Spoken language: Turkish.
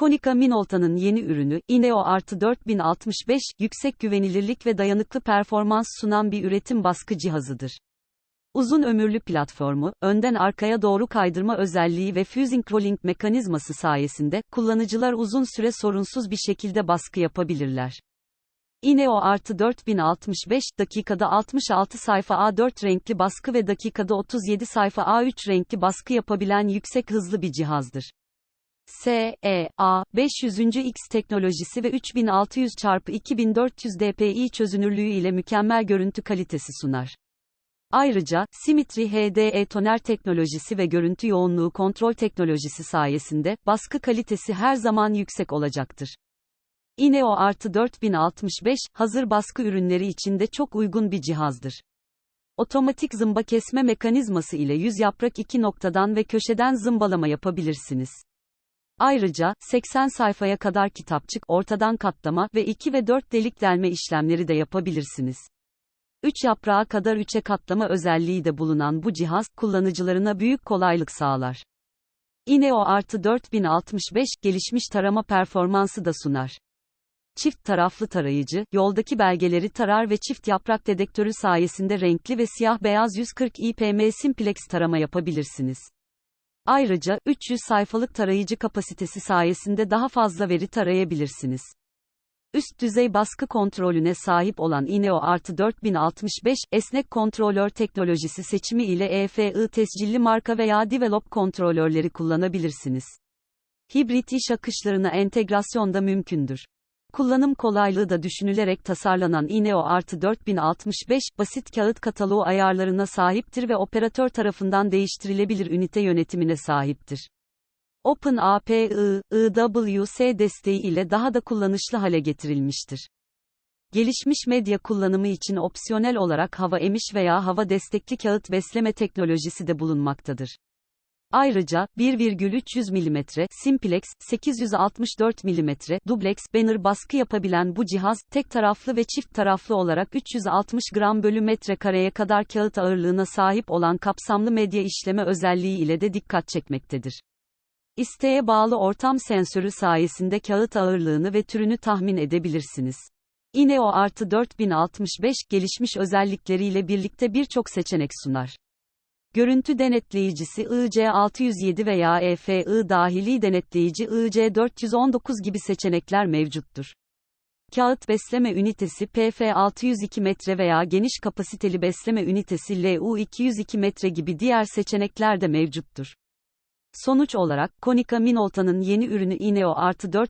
Konica Minolta'nın yeni ürünü, Ineo Artı 4065, yüksek güvenilirlik ve dayanıklı performans sunan bir üretim baskı cihazıdır. Uzun ömürlü platformu, önden arkaya doğru kaydırma özelliği ve fusing rolling mekanizması sayesinde, kullanıcılar uzun süre sorunsuz bir şekilde baskı yapabilirler. Ineo artı 4065, dakikada 66 sayfa A4 renkli baskı ve dakikada 37 sayfa A3 renkli baskı yapabilen yüksek hızlı bir cihazdır. SEA 500. X teknolojisi ve 3600 x 2400 dpi çözünürlüğü ile mükemmel görüntü kalitesi sunar. Ayrıca, Symmetry HDE toner teknolojisi ve görüntü yoğunluğu kontrol teknolojisi sayesinde, baskı kalitesi her zaman yüksek olacaktır. Ineo artı 4065, hazır baskı ürünleri için de çok uygun bir cihazdır. Otomatik zımba kesme mekanizması ile yüz yaprak iki noktadan ve köşeden zımbalama yapabilirsiniz. Ayrıca, 80 sayfaya kadar kitapçık, ortadan katlama ve 2 ve 4 delik delme işlemleri de yapabilirsiniz. 3 yaprağa kadar 3'e katlama özelliği de bulunan bu cihaz, kullanıcılarına büyük kolaylık sağlar. Ineo artı 4065, gelişmiş tarama performansı da sunar. Çift taraflı tarayıcı, yoldaki belgeleri tarar ve çift yaprak dedektörü sayesinde renkli ve siyah-beyaz 140 IPM simplex tarama yapabilirsiniz. Ayrıca, 300 sayfalık tarayıcı kapasitesi sayesinde daha fazla veri tarayabilirsiniz. Üst düzey baskı kontrolüne sahip olan Ineo artı 4065, esnek kontrolör teknolojisi seçimi ile EFI tescilli marka veya develop kontrolörleri kullanabilirsiniz. Hibrit iş akışlarına entegrasyon da mümkündür. Kullanım kolaylığı da düşünülerek tasarlanan Ineo artı 4065, basit kağıt kataloğu ayarlarına sahiptir ve operatör tarafından değiştirilebilir ünite yönetimine sahiptir. OpenAPI, IWS desteği ile daha da kullanışlı hale getirilmiştir. Gelişmiş medya kullanımı için opsiyonel olarak hava emiş veya hava destekli kağıt besleme teknolojisi de bulunmaktadır. Ayrıca, 1,300 mm, simplex, 864 mm, dublex, banner baskı yapabilen bu cihaz, tek taraflı ve çift taraflı olarak 360 gram bölü metrekareye kadar kağıt ağırlığına sahip olan kapsamlı medya işleme özelliği ile de dikkat çekmektedir. İsteğe bağlı ortam sensörü sayesinde kağıt ağırlığını ve türünü tahmin edebilirsiniz. Ineo artı 4065 gelişmiş özellikleriyle birlikte birçok seçenek sunar. Görüntü denetleyicisi IC607 veya EFI dahili denetleyici IC419 gibi seçenekler mevcuttur. Kağıt besleme ünitesi PF602 metre veya geniş kapasiteli besleme ünitesi LU202 metre gibi diğer seçenekler de mevcuttur. Sonuç olarak, Konica Minolta'nın yeni ürünü Ineo artı 4